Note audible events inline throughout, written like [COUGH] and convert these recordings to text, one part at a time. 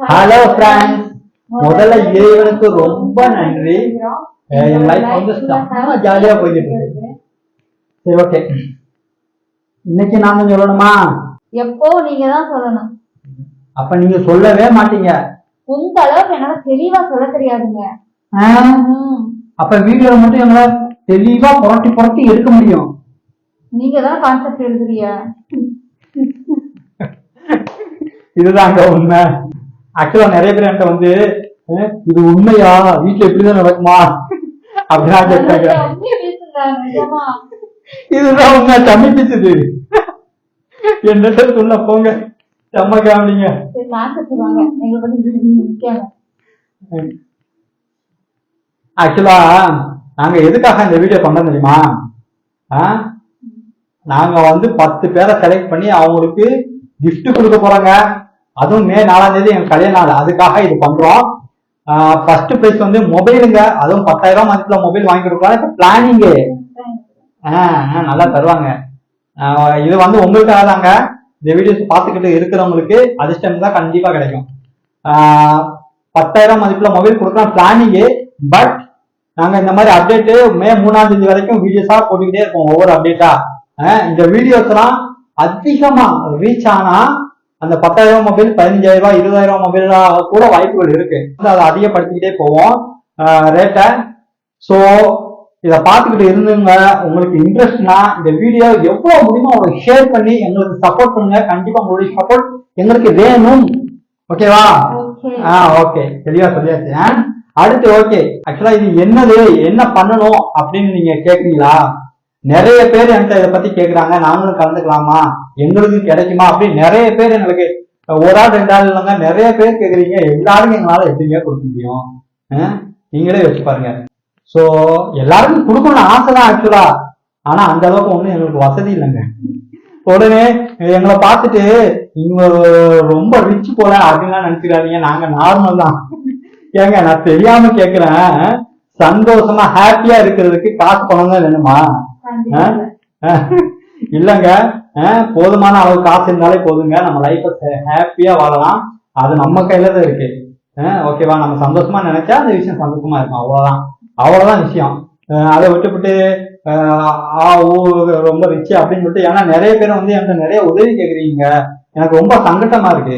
Hello friends முதல்ல இறைவனுக்கு ரொம்ப நன்றி. என் லைஃப் வந்து செம்ம ஜாலியா போய்கிட்டு இருக்கு. சரி ஓகே இன்னைக்கு நாம சொல்லணுமா? எப்போ நீங்க தான் சொல்லணும். அப்ப நீங்க சொல்லவே மாட்டீங்க. உங்க அளவுக்கு என்னால தெளிவா சொல்ல தெரியாதுங்க. அப்ப வீடியோல மட்டும் எங்களை தெளிவா புரட்டி புரட்டி எடுக்க முடியும். நீங்க தான் கான்செப்ட் எழுதுறீங்க. [LAUGHS] இதுதாங்க உண்மை. ஆக்சுவலா நிறைய பேர் என்கிட்ட வந்து இது உண்மையா? வீட்டுல இப்படிதான் நடக்குமா? அப்படின்னா கேட்டாங்க. இதுதான் உண்மை சமைச்சிச்சது என்னட்ட சொல்ல போங்க. செம்ம காமெடிங்க ஆக்சுவலா நாங்க எதுக்காக இந்த வீடியோ பண்ண தெரியுமா? நாங்க வந்து பத்து பேரை செலக்ட் பண்ணி அவங்களுக்கு gift கொடுக்க போறோங்க. அதுவும் மே நாலாம் தேதி எங்க கல்யாண நாள். அதுக்காக இது பண்றோம். ஃபர்ஸ்ட் பிரைஸ் வந்து மொபைலுங்க. அதுவும் பத்தாயிரம் ரூபாய் மதிப்புல மொபைல் வாங்கி கொடுக்கலாம் இப்ப பிளானிங்கு நல்லா தருவாங்க. இது வந்து உங்களுக்காக தாங்க. இந்த வீடியோஸ் பார்த்துக்கிட்டு இருக்கிறவங்களுக்கு அதிர்ஷ்டம் தான் கண்டிப்பா கிடைக்கும். பத்தாயிரம் மதிப்புல மொபைல் கொடுக்கலாம். பிளானிங்கு பட் நாங்க இந்த மாதிரி அப்டேட் மே மூணாம் தேதி வரைக்கும் வீடியோஸா போட்டுக்கிட்டே இருப்போம். ஒவ்வொரு அப்டேட்டா இந்த வீடியோஸ் எல்லாம் அதிகமா ரீச் ஆனா அந்த பத்தாயிரம் மொபைல் பதினஞ்சாயிரம் ரூபாய் இருபதாயிரம் மொபைலா கூட வாய்ப்புகள் இருக்கு. அதை அதிகப்படுத்திக்கிட்டே போவோம். ரேட்டை ஸோ இதை பார்த்துக்கிட்டு இருந்துங்க. உங்களுக்கு இன்ட்ரெஸ்ட்னா இந்த வீடியோ எவ்வளவு முடியுமோ உங்களுக்கு ஷேர் பண்ணி எங்களுக்கு சப்போர்ட் பண்ணுங்க. கண்டிப்பா உங்களுடைய சப்போர்ட் எங்களுக்கு வேணும். ஓகேவா ஓகே ஆ ஓகே தெளிவா சொல்லியாச்சு? அடுத்து ஓகே ஆக்சுவலா இது என்னது? என்ன பண்ணணும்? அப்படின்னு நீங்க கேக்குறீங்களா நிறைய பேர் என்கிட்ட இதை பத்தி கேக்குறாங்க. நாங்களும் கலந்துக்கலாமா? எங்களுக்கு கிடைக்குமா? அப்படின்னு நிறைய பேர் எங்களுக்கு ஒரு ஆள் ரெண்டு ஆள் இல்லைங்க நிறைய பேர் கேக்குறீங்க. எல்லாருக்கும் எங்களால எப்படிங்க கொடுக்க முடியும்? நீங்களே வச்சு பாருங்க. சோ எல்லாருக்கும் கொடுக்கணும்னு ஆசை தான் ஆக்சுவலா ஆனா அந்த அளவுக்கு ஒண்ணும் எங்களுக்கு வசதி இல்லைங்க. உடனே எங்களை பார்த்துட்டு இவங்க ரொம்ப ரிச் போல அப்படின்லாம் நினைச்சுக்காதீங்க. நாங்க நார்மல் தான். ஏங்க நான் தெரியாம கேக்குறேன். சந்தோஷமா ஹாப்பியா இருக்கிறதுக்கு காசு பணம் தான் வேணுமா? இல்லங்க. போதுமான அளவு காசு இருந்தாலே போதுங்க. நம்ம லைஃப்பை ஹாப்பியா வாழலாம். அது நம்ம கையில தான் இருக்கு. ஓகேவா நம்ம சந்தோஷமா நினைச்சா அந்த விஷயம் சந்தோஷமா இருக்கும். அவ்வளவுதான். அவ்வளவுதான் விஷயம். அதை விட்டுவிட்டு ஆ ஓ ரொம்ப ரிச் அப்படின்னு சொல்லிட்டு ஏன்னா நிறைய பேர் வந்து என்கிட்ட நிறைய உதவி கேக்குறீங்க. எனக்கு ரொம்ப சங்கட்டமா இருக்கு.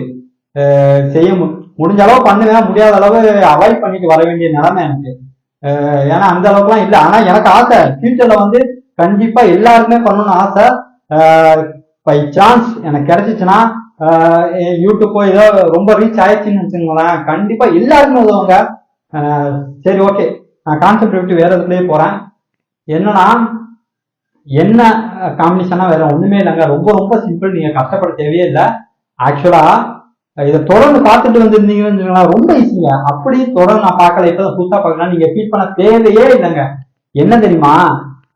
செய்ய முடிஞ்ச அளவு பண்ணுவேன் முடியாத அளவு அவாய்ட் பண்ணிட்டு வர வேண்டிய நிலைமை எனக்கு. அஹ், ஏன்னா அந்த அளவுக்குலாம் இல்லை. ஆனா எனக்கு ஆசை. ஃபியூச்சர்ல வந்து கண்டிப்பா எல்லாருக்குமே பண்ணணும்னு ஆசை. பை சான்ஸ் எனக்கு கிடைச்சிச்சுன்னா யூடியூப்போ ஏதோ ரொம்ப ரீச் ஆயிடுச்சுன்னு வச்சுக்கோங்களேன். கண்டிப்பா எல்லாருக்குமே உதவுங்க. சரி ஓகே நான் கான்செப்ட் விட்டு வேற இதுலயே போறேன். என்னன்னா என்ன காம்பினேஷனா வேற ஒண்ணுமே இல்லைங்க. ரொம்ப ரொம்ப சிம்பிள் நீங்க கஷ்டப்பட தேவையே இல்லை. ஆக்சுவலா இதை தொடர்ந்து பார்த்துட்டு வந்திருந்தீங்கன்னு வச்சுக்கோங்களேன், ரொம்ப ஈஸிங்க அப்படி தொடர்ந்து நான் பார்க்கல. இப்பதான் புதுசா பார்க்கலாம் நீங்க ஃபீல் பண்ண தேவையே இல்லைங்க. என்ன தெரியுமா?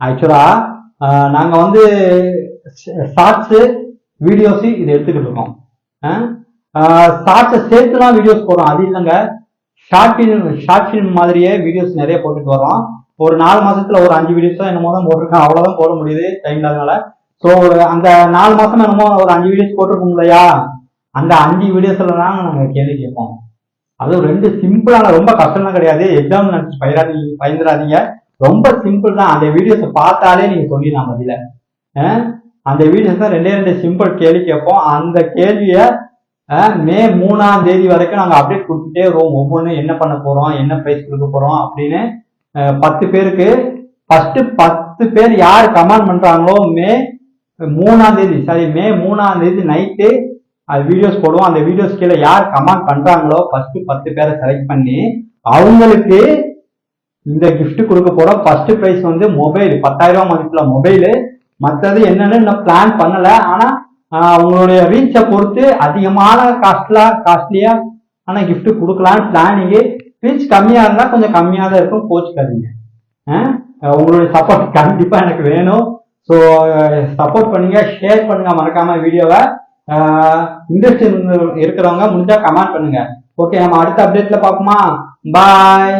ஆக்சுவலா நாங்க வந்து ஷார்ட்ஸ் வீடியோஸ் இது எடுத்துக்கிட்டு இருக்கோம். ஷார்ட்ஸை சேர்த்து தான் வீடியோஸ் போடுறோம். அது இல்லைங்க. ஷார்ட் ஃபிலிம் ஷார்ட் ஃபிலிம் மாதிரியே வீடியோஸ் நிறைய போட்டுட்டு வரோம். ஒரு நாலு மாசத்துல ஒரு அஞ்சு வீடியோஸ் தான் என்னமோ தான் போட்டிருக்கேன். அவ்வளவுதான் போட முடியுது. டைம் இல்லாதனால. ஸோ ஒரு அந்த நாலு மாசம் என்னமோ ஒரு அஞ்சு வீடியோஸ் போட்டிருக்கோம் இல்லையா? அந்த அஞ்சு வீடியோஸ்ல தான் நாங்கள் கேள்வி கேட்போம். அதுவும் ரெண்டு சிம்பிளான ரொம்ப கஷ்டம்லாம் கிடையாது. எக்ஸாம் நினைச்சு பயிராதி பயந்துடாதீங்க ரொம்ப சிம்பிள் தான். அந்த வீடியோஸை பார்த்தாலே நீங்க சொல்லிடலாம் பதில. அந்த வீடியோஸ் தான் ரெண்டே ரெண்டு சிம்பிள் கேள்வி கேட்போம். அந்த கேள்வியை மே மூணாம் தேதி வரைக்கும் நாங்கள் அப்டேட் கொடுத்துட்டே வருவோம். ஒவ்வொன்றும் என்ன பண்ண போறோம் என்ன ப்ரைஸ் கொடுக்க போறோம் அப்படின்னு பத்து பேருக்கு. ஃபர்ஸ்ட் பத்து பேர் யார் கமெண்ட் பண்றாங்களோ மே மூணாம் தேதி சாரி மே மூணாம் தேதி நைட்டு அது வீடியோஸ் போடுவோம். அந்த வீடியோஸ் கீழே யார் கமெண்ட் பண்றாங்களோ ஃபர்ஸ்ட் பத்து பேரை செலக்ட் பண்ணி அவங்களுக்கு இந்த கிஃப்ட் கொடுக்க போறோம் ஃபர்ஸ்ட் பிரைஸ் வந்து மொபைல் பத்தாயிரம் ரூபாய் மதிப்புல மொபைல் மற்றது என்னன்னு இன்னும் பிளான் பண்ணல. ஆனா உங்களுடைய ரீச்சை பொறுத்து அதிகமான காஸ்ட்லா காஸ்ட்லியா ஆனா கிஃப்ட் கொடுக்கலாம் பிளானிங்கு ரீச் கம்மியா இருந்தா கொஞ்சம் கம்மியா தான் இருக்கும். கோச்சுக்காதீங்க. உங்களுடைய சப்போர்ட் கண்டிப்பா எனக்கு வேணும். ஸோ சப்போர்ட் பண்ணுங்க ஷேர் பண்ணுங்க மறக்காம வீடியோவை இன்ட்ரெஸ்ட் இருக்கிறவங்க முடிஞ்சா கமெண்ட் பண்ணுங்க. ஓகே நம்ம அடுத்த அப்டேட்ல பார்ப்போமா? பாய்